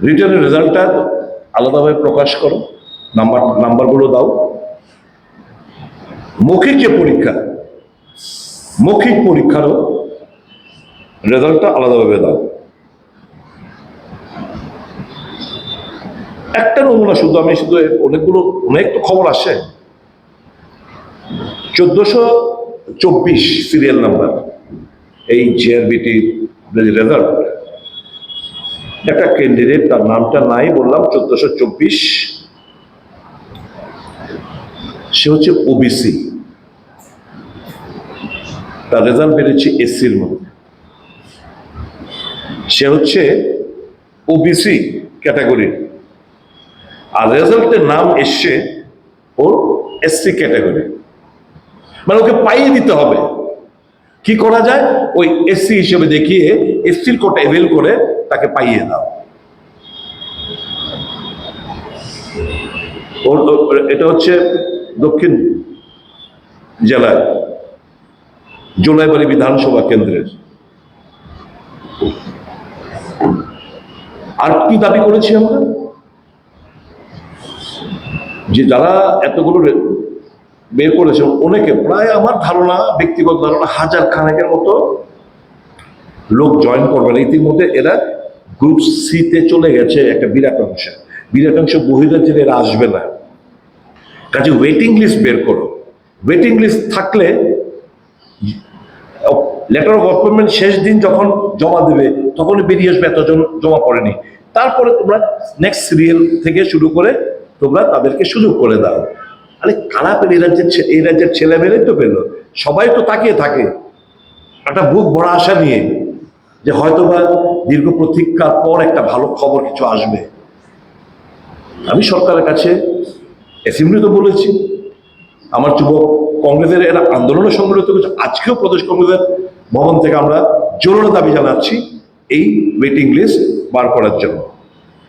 রিটার্নের রেজাল্টটা আলাদাভাবে প্রকাশ করো। নাম্বার নাম্বারগুলো দাও। মৌখিক যে পরীক্ষা, মৌখিক পরীক্ষারও রেজাল্টটা আলাদাভাবে দাও। একটা নমুনা শুধু আমি শুধু অনেকগুলো, অনেক তো খবর আসে। চোদ্দশো চব্বিশ সিরিয়াল নাম্বার এই জিআরবিটির রেজাল্ট একটা ক্যান্ডিডেট তার নামটা নাই, বললাম চোদ্দশো চব্বিশ। সে হচ্ছে ওবিসি তার রেজাল্ট বেড়েছে এসসির মধ্যে। সে হচ্ছে ওবিসি ক্যাটাগরির আর রেজাল্টের নাম এসছে ওর এসসি ক্যাটাগরি মানে ওকে পাইয়ে দিতে হবে। কি করা যায়? ওই এসসি হিসেবে দেখিয়ে এসসির কোটা এভেল করে তাকে পাইয়ে দাও। এটা হচ্ছে দক্ষিণ জেলার জোলাইবাড়ি বিধানসভা কেন্দ্রের। আর কি দাবি করেছি আমরা? যে যারা এতগুলো বের করেছে। অনেকে, প্রায় আমার ধারণা, ব্যক্তিগত ধারণা, হাজার খানেকের মতো লোক জয়েন করবে না। ইতিমধ্যে এরা গ্রুপ সিতে চলে গেছে একটা বিরাট অংশ। বিরাট অংশ বহিরাজ্যের এরা আসবে না। কাজে ওয়েটিং লিস্ট বের করো। ওয়েটিং লিস্ট থাকলে লেটার অফ অ্যাপয়েন্টমেন্ট শেষ দিন যখন জমা দেবে তখন বেরিয়ে আসবে, এতজন জমা পড়েনি। তারপরে তোমরা নেক্সট সিরিয়াল থেকে শুরু করে তোমরা তাদেরকে সুযোগ করে দাও। আরে কারা পেলে? এই রাজ্যের এই রাজ্যের ছেলে মেয়েরাই তো পেল। সবাই তো তাকিয়ে থাকে। একটা বুক ভরা আশা নিয়ে যে হয়তোবা দীর্ঘ প্রতীক্ষার পর একটা ভালো খবর কিছু আসবে। আমি সরকারের কাছে অ্যাসেম্বলি তো বলেছি, আমার যুবক কংগ্রেসের এরা আন্দোলনে সংগঠিত করেছে আজকেও প্রদেশ কংগ্রেসের ভবন থেকে আমরা জোরালো দাবি জানাচ্ছি, এই ওয়েটিং লিস্ট বার করার জন্য।